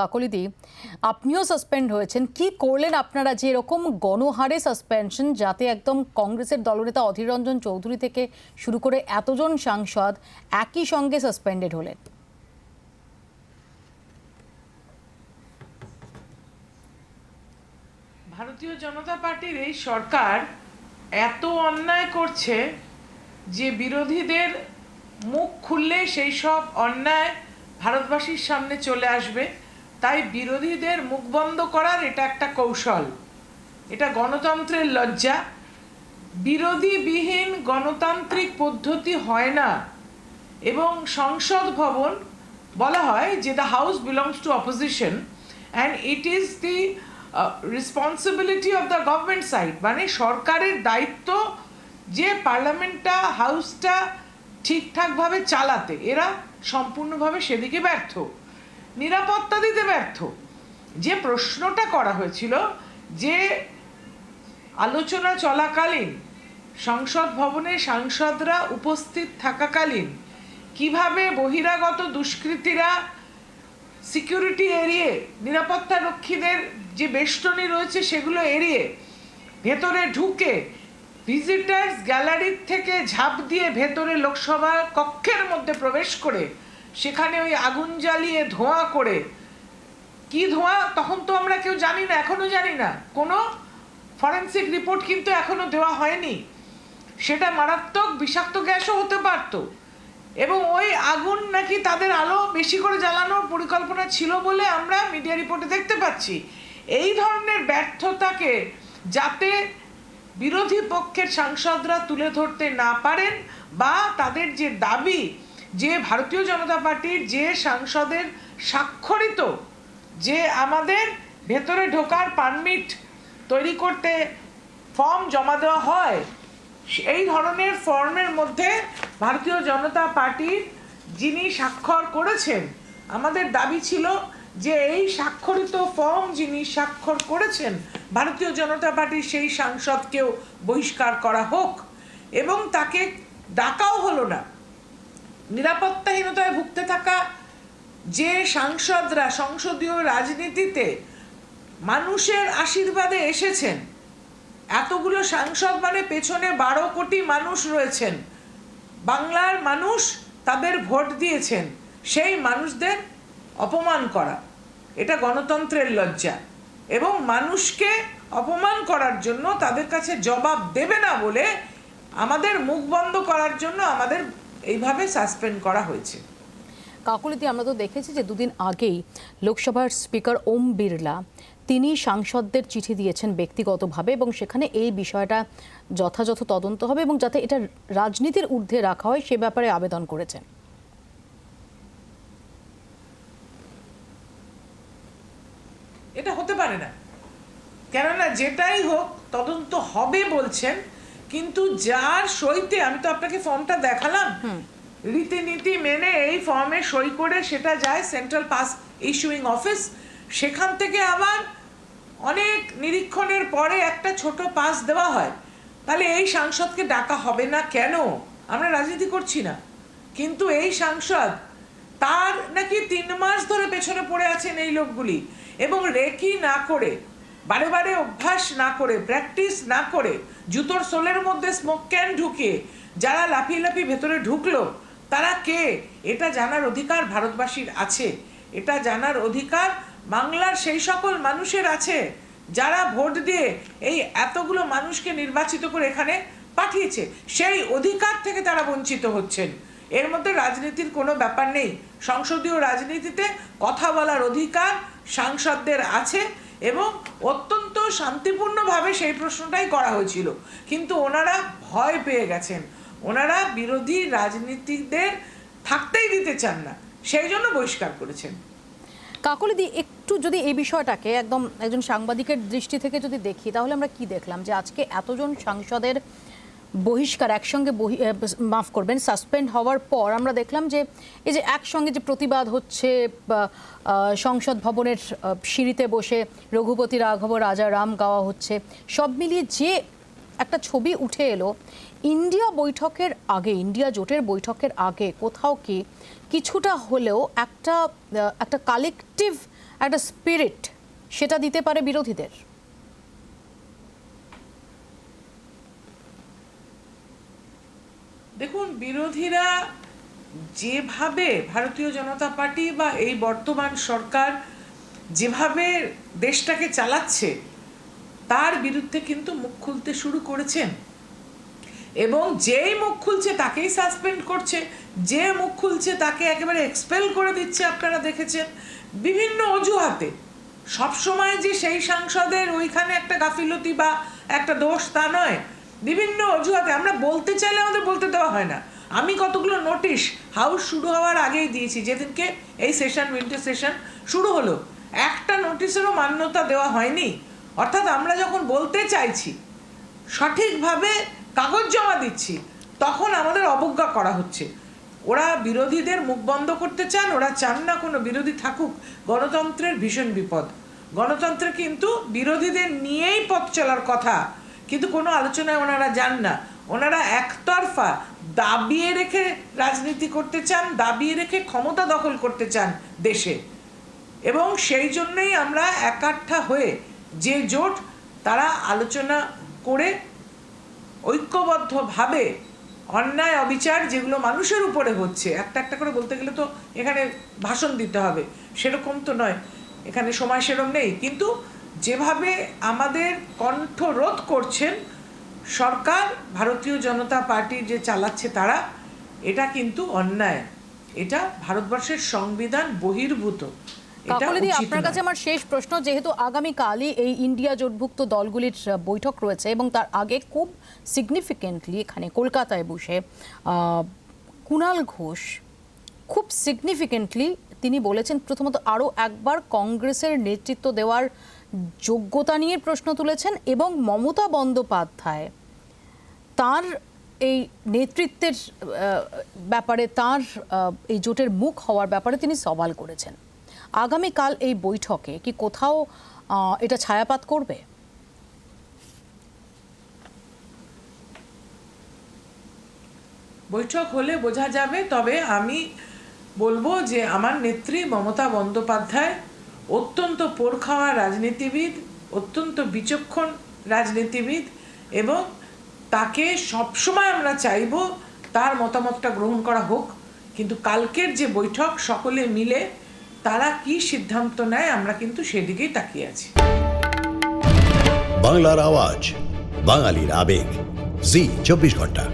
কাকলিদি আপনিও সাসপেন্ড হয়েছেন। কি করলেন আপনারা যে এরকম গণহারে সাসপেনশন যাতে একদম কংগ্রেসের দলনেতা অধীর রঞ্জন চৌধুরী থেকে শুরু করে এতজন সাংসদ একই সঙ্গে সাসপেন্ডেড হলেন? ভারতীয় জনতা পার্টির এই সরকার এত অন্যায় করছে যে বিরোধীদের মুখ খুললে সেই সব অন্যায় ভারতবাসীর সামনে চলে আসবে। তাই বিরোধীদের মুখ বন্ধ করার এটা একটা কৌশল। এটা গণতন্ত্রের লজ্জা। বিরোধীবিহীন গণতান্ত্রিক পদ্ধতি হয় না। এবং সংসদ ভবন বলা হয় যে the house belongs to opposition and it is the responsibility of the government side মানে সরকারের দায়িত্ব যে পার্লামেন্টটা হাউসটা ঠিকঠাকভাবে চালাতে। এরা সম্পূর্ণভাবে সেদিকে ব্যর্থ। নিরাপত্তা দিতে ব্যর্থ। যে প্রশ্নটা করা হয়েছিল যে আলোচনা চলাকালীন সংসদ ভবনে সাংসদরা উপস্থিত থাকাকালীন কীভাবে বহিরাগত দুষ্কৃতীরা সিকিউরিটি এড়িয়ে, নিরাপত্তা রক্ষীদের যে বেষ্টনী রয়েছে সেগুলো এড়িয়ে ভেতরে ঢুকে ভিজিটার্স গ্যালারির থেকে ঝাঁপ দিয়ে ভেতরে লোকসভা কক্ষের মধ্যে প্রবেশ করে সেখানে ওই আগুন জ্বালিয়ে ধোঁয়া করে। কি ধোঁয়া? তখন তো আমরা কেউ জানি না, এখনও জানি না। কোনো ফরেন্সিক রিপোর্ট কিন্তু এখনও দেওয়া হয়নি। সেটা মারাত্মক বিষাক্ত গ্যাসও হতে পারত। এবং ওই আগুন নাকি তাদের আলো বেশি করে জ্বালানোর পরিকল্পনা ছিল বলে আমরা মিডিয়া রিপোর্টে দেখতে পাচ্ছি। এই ধরনের ব্যর্থতাকে যাতে বিরোধী পক্ষের সাংসদরা তুলে ধরতে না পারেন বা তাদের যে দাবি যে ভারতীয় জনতা পার্টির যে সাংসদের স্বাক্ষরিত যে আমাদের ভেতরে ঢোকার পারমিট তৈরি করতে ফর্ম জমা দেওয়া হয় এই ধরনের ফর্মের মধ্যে ভারতীয় জনতা পার্টির যিনি স্বাক্ষর করেছেন, আমাদের দাবি ছিল যে এই স্বাক্ষরিত ফর্ম যিনি স্বাক্ষর করেছেন, ভারতীয় জনতা পার্টির সেই সাংসদকেও বহিষ্কার করা হোক এবং তাকে ডাকাও হলো না। নিরাপত্তাহীনতায় ভুগতে থাকা যে সাংসদরা সংসদীয় রাজনীতিতে মানুষের আশীর্বাদে এসেছেন, এতগুলো সাংসদ মানে পেছনে বারো কোটি মানুষ রয়েছেন। বাংলার মানুষ তাদের ভোট দিয়েছেন, সেই মানুষদের অপমান করা। এটা গণতন্ত্রের লজ্জা। এবং মানুষকে অপমান করার জন্য তাদের কাছে জবাব দেবে না বলে আমাদের মুখ বন্ধ করার জন্য আমাদের এইভাবে সাসপেন্ড করা হয়েছে। কাকলিদি আমরা তো দেখেছি যে দুদিন আগেই লোকসভার স্পিকার ওম বিড়লা তিনি সাংসদদের চিঠি দিয়েছেন ব্যক্তিগতভাবে এবং সেখানে এই বিষয়টা যথাযথ তদন্ত হবে এবং যাতে এটা রাজনীতির ঊর্ধ্বে রাখা হয় সে ব্যাপারে আবেদন করেছেন। এটা হতে পারে না। কেননা যেটাই হোক তদন্ত হবে বলছেন কিন্তু যার সইতে আমি তো আপনাকে ফর্মটা দেখালাম। রীতিনীতি মেনে এই ফর্মে সই করে সেটা যায় সেন্ট্রাল পাস ইস্যুইং অফিস। সেখান থেকে আবার অনেক নিরীক্ষণের পরে একটা ছোট পাস দেওয়া হয়। তাহলে এই সাংসদকে ডাকা হবে না কেন? আমরা রাজনীতি করছি না। কিন্তু এই সাংসদ তার নাকি তিন মাস ধরে পেছনে পড়ে আছেন এই লোকগুলি। এবং রেকি না করে বারে বারে অভ্যাস না করে প্র্যাকটিস না করে, জুতোর সোলের মধ্যে স্মোক ক্যান ঢুকিয়ে যারা লাফিয়ে লাফিয়ে ভেতরে ঢুকলো, তারা কে? এটা জানার অধিকার ভারতবাসীর আছে। এটা জানার অধিকার বাংলার সেই সকল মানুষের আছে, যারা ভোট দিয়ে এই এতগুলো মানুষকে নির্বাচিত করে এখানে পাঠিয়েছে। সেই অধিকার থেকে তারা বঞ্চিত হচ্ছেন। এর মধ্যে রাজনীতির কোনো ব্যাপার নেই। সংসদীয় রাজনীতিতে কথা বলার অধিকার সাংসদদের আছে। এবং অত্যন্ত শান্তিপূর্ণভাবে সেই প্রশ্নটাই করা হয়েছিল। কিন্তু ওনারা ভয় পেয়ে গেছেন। ওনারা বিরোধী রাজনীতিকদের থাকতেই দিতে চান না। সেই জন্য বহিষ্কার করেছেন। কাকলিদি, একটু যদি এই বিষয়টাকে একদম একজন সাংবাদিকের দৃষ্টি থেকে যদি দেখি, তাহলে আমরা কি দেখলাম? যে আজকে এতজন সাংসদের বহিষ্কার, একসঙ্গে মাফ করবেন, সাসপেন্ড হওয়ার পর আমরা দেখলাম যে, এই যে একসঙ্গে যে প্রতিবাদ হচ্ছে সংসদ ভবনের সিঁড়িতে বসে রঘুপতি, রাঘব, রাজা, রাম গাওয়া হচ্ছে, সব মিলিয়ে যে একটা ছবি উঠে এলো, ইন্ডিয়া বৈঠকের আগে, ইন্ডিয়া জোটের বৈঠকের আগে, কোথাও কি কিছুটা হলেও একটা একটা কালেকটিভ একটা স্পিরিট সেটা দিতে পারে বিরোধীদের। বিরোধীরা যেভাবে ভারতীয় জনতা পার্টি বা এই বর্তমান সরকার যেভাবে দেশটাকে চালাচ্ছে, তার বিরুদ্ধে কিন্তু মুখ খুলতে শুরু করেছেন। এবং যেই মুখ খুলছে তাকেই সাসপেন্ড করছে, যে মুখ খুলছে তাকে একেবারে এক্সপেল করে দিচ্ছে আপনারা দেখেছেন। বিভিন্ন অজুহাতে। সবসময় যে সেই সাংসদের ওইখানে একটা গাফিলতি বা একটা দোষ তা নয়। বিভিন্ন অজুহাতে, আমরা বলতে চাইলে আমাদের বলতে দেওয়া হয় না। আমি কতগুলো নোটিশ হাউস শুরু হওয়ার আগেই দিয়েছি, যেদিনকে এই সেশন উইন্টার সেশন শুরু হলো। একটা নোটিশেরও মান্যতা দেওয়া হয়নি। অর্থাৎ আমরা যখন বলতে চাইছি, সঠিকভাবে কাগজ জমা দিচ্ছি, তখন আমাদের অবজ্ঞা করা হচ্ছে। ওরা বিরোধীদের মুখ বন্ধ করতে চান, ওরা চান না কোনো বিরোধী থাকুক, গণতন্ত্রের ভীষণ বিপদ। গণতন্ত্রে কিন্তু বিরোধীদের নিয়েই পথ চলার কথা কিন্তু কোনো আলোচনায় ওনারা যান না। ওনারা একতরফা দাবিয়ে রেখে রাজনীতি করতে চান, দাবিয়ে রেখে ক্ষমতা দখল করতে চান দেশে। এবং সেই জন্যই আমরা একাঠা হয়ে যে জোট তারা আলোচনা করে ঐক্যবদ্ধভাবে অন্যায় অবিচার যেগুলো মানুষের উপরে হচ্ছে, একটা একটা করে বলতে গেলে তো এখানে ভাষণ দিতে হবে, সেরকম তো নয়। এখানে সময় সেরকম নেই। কিন্তু যেভাবে আমাদের কণ্ঠরোধ করছেন সরকার ভারতীয় জনতা পার্টি যে চালাচ্ছে তারা এটা কিন্তু অন্যায়। এটা ভারতবর্ষের সংবিধান বহির্ভূত। কাকলিদি আপনার কাছে আমার শেষ প্রশ্ন যেহেতু আগামীকালই এই ইন্ডিয়া জোটভুক্ত দলগুলির বৈঠক রয়েছে এবং তার আগে খুব সিগনিফিকেন্টলি এখানে কলকাতায় বসে কুণাল ঘোষ খুব সিগনিফিকেন্টলি তিনি বলেছেন প্রথমত আরও একবার কংগ্রেসের নেতৃত্ব দেওয়ার যোগ্যতা নিয়ে প্রশ্ন তুলেছেন এবং মমতা বন্দ্যোপাধ্যায়। তার এই নেতৃত্বের ব্যাপারে তার এই জোটের মুখ হওয়ার ব্যাপারে তিনি সওয়াল করেছেন। আগামীকাল এই বৈঠকে কি কোথাও এটা ছায়াপাত করবে? বৈঠক হলে বোঝা যাবে, তবে আমি বলব যে আমার নেত্রী মমতা বন্দ্যোপাধ্যায় অত্যন্ত পোরখাওয়া রাজনীতিবিদ, অত্যন্ত বিচক্ষণ রাজনীতিবিদ এবং তাকে সবসময় আমরা চাইব তার মতামতটা গ্রহণ করা হোক। কিন্তু কালকের যে বৈঠক, সকলে মিলে তারা কি সিদ্ধান্ত নেয়, আমরা কিন্তু সেদিকেই তাকিয়ে আছি। বাংলার আওয়াজ, বাঙালির আবেগ। জি, চব্বিশ ঘণ্টা।